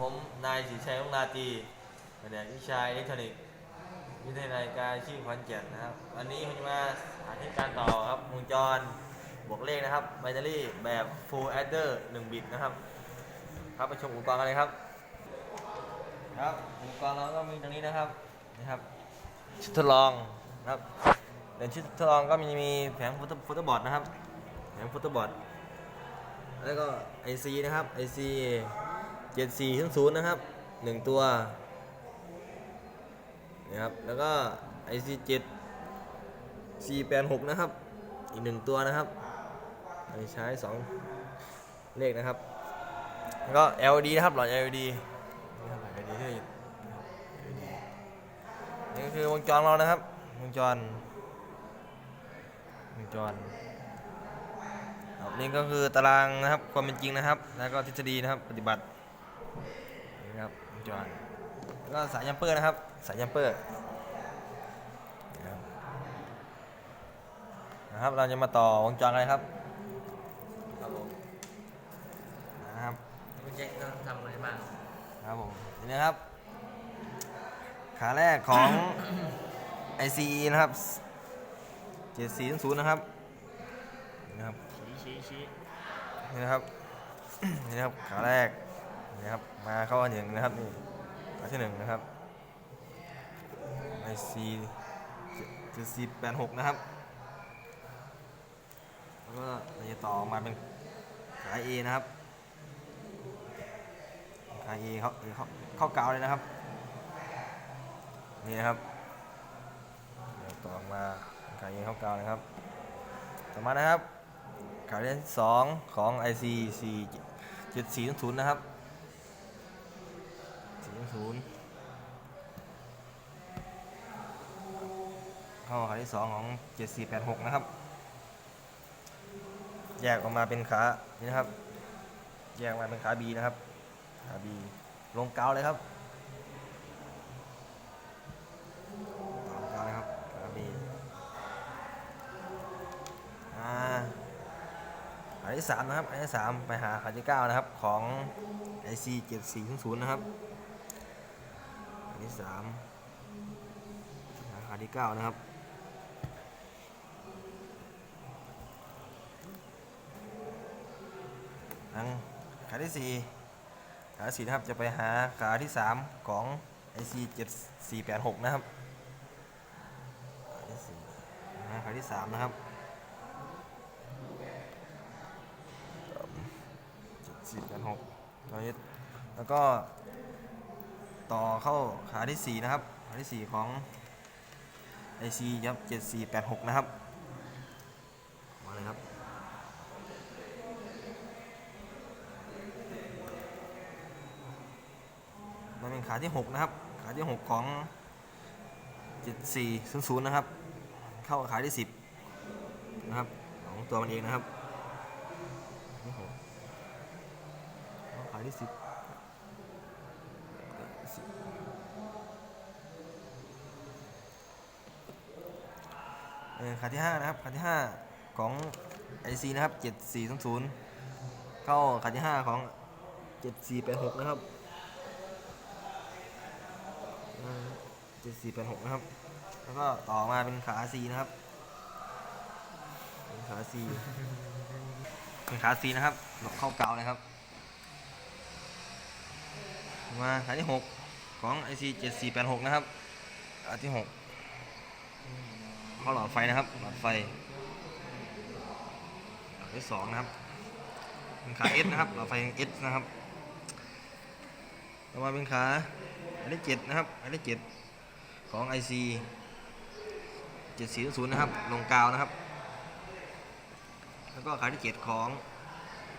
ผมนายศรีชัยลุงนาตีแผนกวิชาอิเล็กทรอนิกส์วิทยาลัยการอาชีพขอนแก่นนะครับวันนี้ผมจะมาสาธิตการต่อครับวงจรบวกเลขนะครับแบตเตอรี่แบบ full adder 1 บิตนะครับ ครับไปชมอุปกรณ์กันเลยครับ ครับอุปกรณ์เราก็มีตรงนี้นะครับนะครับ ชุดทดลองนะครับในชุดทดลองก็มีมีแผงฟุตฟุตบอร์ดนะครับแผงฟุตบอร์ดแล้วก็ IC นะครับ IC 7400นย์นะครับหนึ่งตัวนะครับแล้วก็ IC 7 486นะครับ อีกหนึ่งตัวนะครับใช้สองเลขนะครับแล้วก็ LED นะครับหลอด LED นี่ครับ LED ที่อยู่นี่ก็คือวงจรเรานะครับวงจรวงจรนี่ก็คือตารางนะครับความเป็นจริงนะครับ แล้วก็ทฤษฎีนะครับปฏิบัติ นี่ครับวงจรแล้วก็สายยัมเปอร์นะครับ สายยัมเปอร์นะครับนะครับเราจะมาต่อวงจรกันเลยครับครับผมนะครับคุณแจ็คต้องทำอะไรบ้างครับผมนี่นะครับ ขาแรกของ ICE นะครับ7400นะครับนี่นะครับชี้ชี้ชี้นี่นะครับนี่นะครับขาแรก นี่ครับ มาเข้าอันหนึ่งนะครับนี่ขาที่หนึ่งนะครับ IC 7486นะครับ แล้วก็เราจะต่อมาเป็นขา A นะครับขา A เขาเขาเข้ากาวเลยนะครับ นี่นะครับเดี๋ยวต่อมาขา A เข้ากาวเลยครับ ต่อมานะครับขาที่สองของ IC 4 7400นะครับ 400เข้าขาที่สองของ7486นะครับ แยกออกมาเป็นขา นี่นะครับ แยกออกมาเป็นขา B นะครับ ขา B ลงกาวเลยครับลงกาเลยครับขา B อ่าขาที่สามนะครับขาที่สามไปหาขาที่เก้านะครับ ของ IC 7 4 0 0นะครับ ที่สามขาที่เก้านะครับทางขาที่สี่ขาที่สี่นะครับจะไปหาขาที่สามของ IC 7 4 8 6 นะครับขาที่สี่ขาที่สามนะครับสี่กันหกตอนนี้แล้วก็ ต่อเข้าขาที่ 4 นะครับ ขาที่ 4 ของ IC ยับ 7486 นะครับ มาเลยครับมันเป็นขาที่ 6 นะครับ ขาที่ 6 ของ 7400 นะครับ เข้าขาที่ 10 นะครับ ของตัวมันเองนะครับขาที่ 10 ขาที่ห้านะครับขาที่ห้าของ IC นะครับเจ็ดสี่สองศูนย์เข้าขาที่ห้าของเจ็ดสี่แปดหกนะครับเจ็ดสี่แปดหกนะครับ แล้วก็ต่อมาเป็นขา C นะครับเป็นขา C เป็นขา C นะครับหลบเข้าเกาเลยครับ มาขาที่ 6 ของ IC 7486 นะครับขาที่ 6 เข้าหลอดไฟนะครับ หลอดไฟหลอดที่2นะครับเป็นขา S นะครับ หลอดไฟ S นะครับต่อมาเป็นขาอันที่7นะครับ อันที่7ของ IC 7400นะครับ ลงกาวนะครับ แล้วก็ขาที่7ของ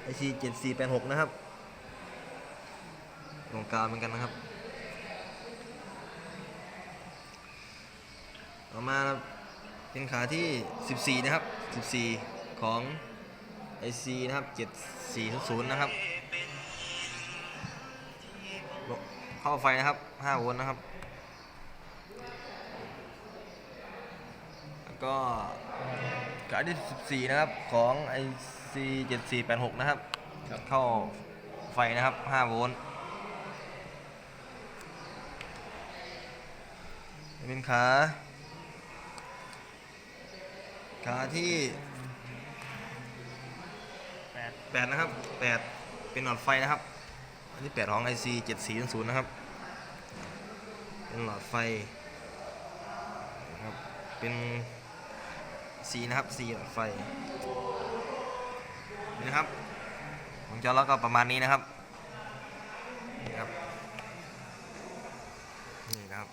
IC 7486นะครับ ลงกาวเหมือนกันนะครับ ต่อมา เป็นขาที่ 14 นะครับ 14 ของ IC นะครับ 7400 นะครับ เข้าไฟนะครับ 5 โวลต์นะครับ แล้วก็ขาที่ 14 นะครับ ของ IC 7486 นะครับ เข้าไฟนะครับ 5 โวลต์เป็นขา ขาที่แปดแปดนะครับแปดเป็นหลอดไฟนะครับ อันนี้แปดของ IC 7 4 0 0นะครับ เป็นหลอดไฟนะครับ เป็น C นะครับ C หลอดไฟนี่นะครับวงจรแล้วก็ประมาณนี้นะครับนี่ครับนี่นะครับ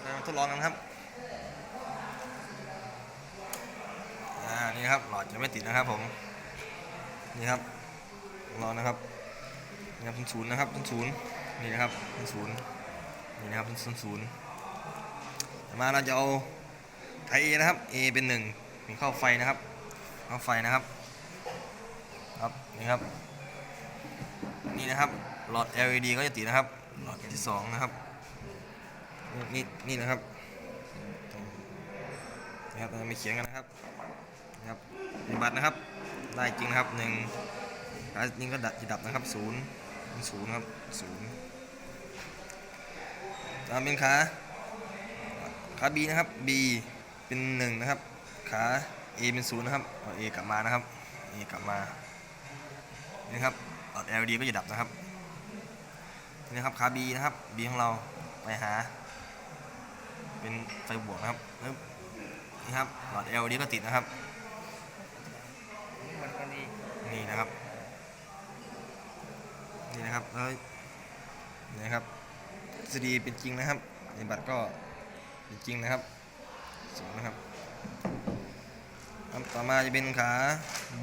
เรามาทดลองกันครับ อ่านี่ครับหลอดจะไม่ติดนะครับผมนี่ครับลองนะครับนี่ครับศูนย์นะครับศูนย์นี่นะครับศูนย์นี่นะครับศูนย์ศูนย์ต่อมาเราจะเอาไทยนะครับ A เป็นหนึ่งมีเข้าไฟนะครับ เข้าไฟนะครับครับนี่ครับนี่นะครับหลอด LED ก็จะติดนะครับหลอดที่สองนะครับนี่นี่นะครับนี่ครับเราไม่เขียนกันนะครับ นะครับปฏิบัตินะครับ ได้จริงนะครับหนึ่งขานี่ก็ดับจะดับนะครับศูนย์ศูนย์ครับศูนย์ตามเป็นขาขา B นะครับ B เป็นหนึ่งนะครับ ขา A เป็นศูนย์นะครับเอา A กลับมานะครับ A กลับมานี่ครับหลอด LED ก็จะดับนะครับนี่ครับขา B นะครับ B ของเราไปหา เป็นไฟบวกนะครับนี่ครับหลอด LED ก็ติดนะครับ นี่นะครับ นี่นะครับแล้วนี่นะครับทฤษฎีเป็นจริงนะครับปฏิบัติก็เป็นจริงนะครับสูงนะครับต่อมาจะเป็นขา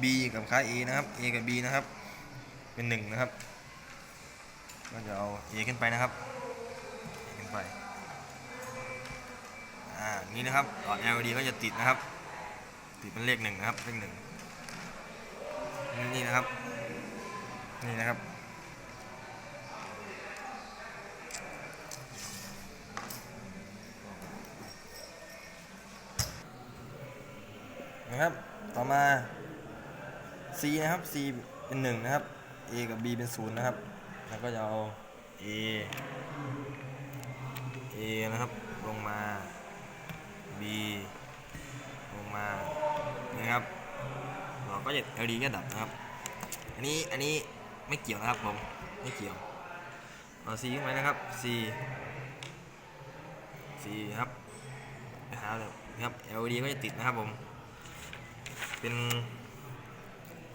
B กับขา A นะครับ A กับ B นะครับ เป็นหนึ่งนะครับก็จะเอา A ขึ้นไปนะครับ A ขึ้นไป อ่า นี่นะครับหลอด LED ก็จะติดนะครับ ติดเป็นเลขหนึ่งนะครับ เลขหนึ่ง นี่นะครับ นี่นะครับ นะครับ ต่อมา C นะครับ C เป็นหนึ่งนะครับ A กับ B เป็นศูนย์นะครับ แล้วก็จะเอา A A นะครับ ลงมา B ลงมานี่ครับ ก็จะ LED ก็ดับนะครับ อันนี้อันนี้ไม่เกี่ยวนะครับผมไม่เกี่ยวเอา C ขึ้นไปนะครับ C C ครับไปหาเลยนะครับ LED ก็จะติดนะครับผม เป็น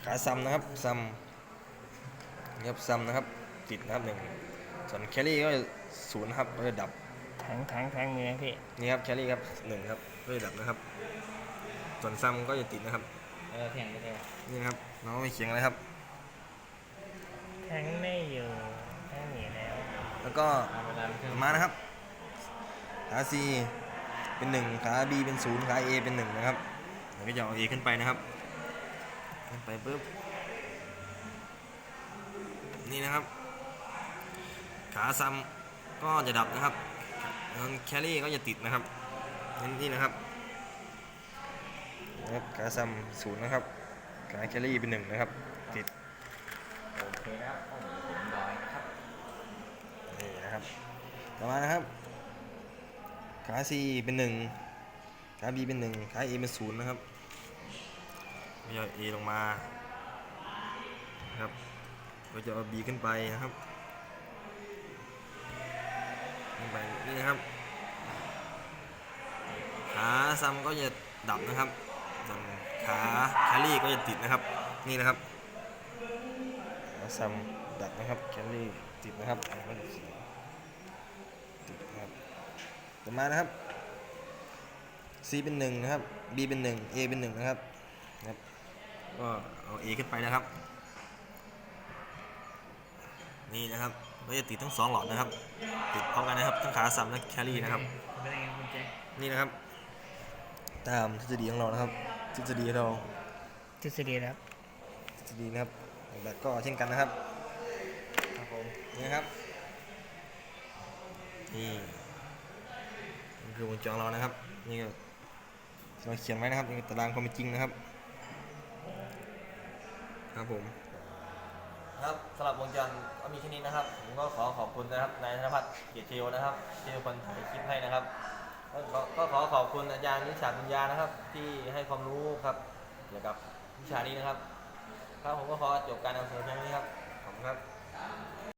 ขาซัมนะครับซัมนี่ครับซัมนะครับติดนะครับหนึ่งส่วนแคลรี่ก็จะศูนย์นะครับก็จะดับแทงแทงแทงมีไหมพี่นี่ครับแคลรี่ครับหนึ่งครับก็จะดับนะครับ ส่วนซัมก็จะติดนะครับเออแทงก็ได้นี่นะครับน้องไม่เขียงอะไรครับ แทงไม่อยู่แทงหนีแล้วแล้วก็เวลาเครื่องมานะครับ ขา C เป็น 1 ขา B เป็น 0 ขา A เป็น 1 นะครับเราก็จะเอา A ขึ้นไปนะครับ ขึ้นไปปุ๊บ นี่นะครับ ขาซัมก็จะดับนะครับส่วนแคลรี่ก็จะติดนะครับนี่นะครับ นะครับขาซัมศูนย์นะครับขาแคลรี่เป็น1นะครับ ติด โอเคนะครับโอ้โหผมร้อยนะครับ นี่นะครับ ต่อมานะครับขา C เป็นหนึ่งขา B เป็นหนึ่งขา A เป็นศูนย์นะครับก็จะเอา A ลงมานะครับก็จะเอา B ขึ้นไปนะครับขึ้นไปนี่นะครับขาซัมก็จะดับนะครับส่วน ขาแคลรี่ก็จะติดนะครับ นี่นะครับซัมดับนะครับแคลรี่ติดนะครับติดครับต่อมานะครับ C เป็นหนึ่งนะครับ B เป็นหนึ่ง A เป็นหนึ่งนะครับนะครับก็เอา A ขึ้นไปนะครับ นี่นะครับก็จะติดทั้งสองหลอดนะครับ ติดพร้อมกันนะครับทั้งขาซัมและแคลรี่นะครับนี่นะครับ ตามทฤษฎีของเรานะครับ ทฤษฎีเราทฤษฎีนะครับทฤษฎีนะครับแบตก็เช่นกันนะครับครับผมนี่นะครับนี่นี่คือวงจรเรานะครับนี่ก็เราเขียนไว้นะครับนี่คือตารางความเป็นจริงนะครับ ครับผมครับสำหรับวงจรก็มีแค่นี้นะครับ ผมก็ขอขอบคุณนะครับนายธนพัฒน์เกียรติชโยนะครับที่เป็นคนถ่ายคลิปให้นะครับ ก็ขอขอบคุณอาจารย์นิชาปัญญานะครับ ที่ให้ความรู้ครับเกี่ยวกับวิชานี้นะครับครับผมก็ขอจบการนำเสนอเพียงนี้ครับขอบคุณครับ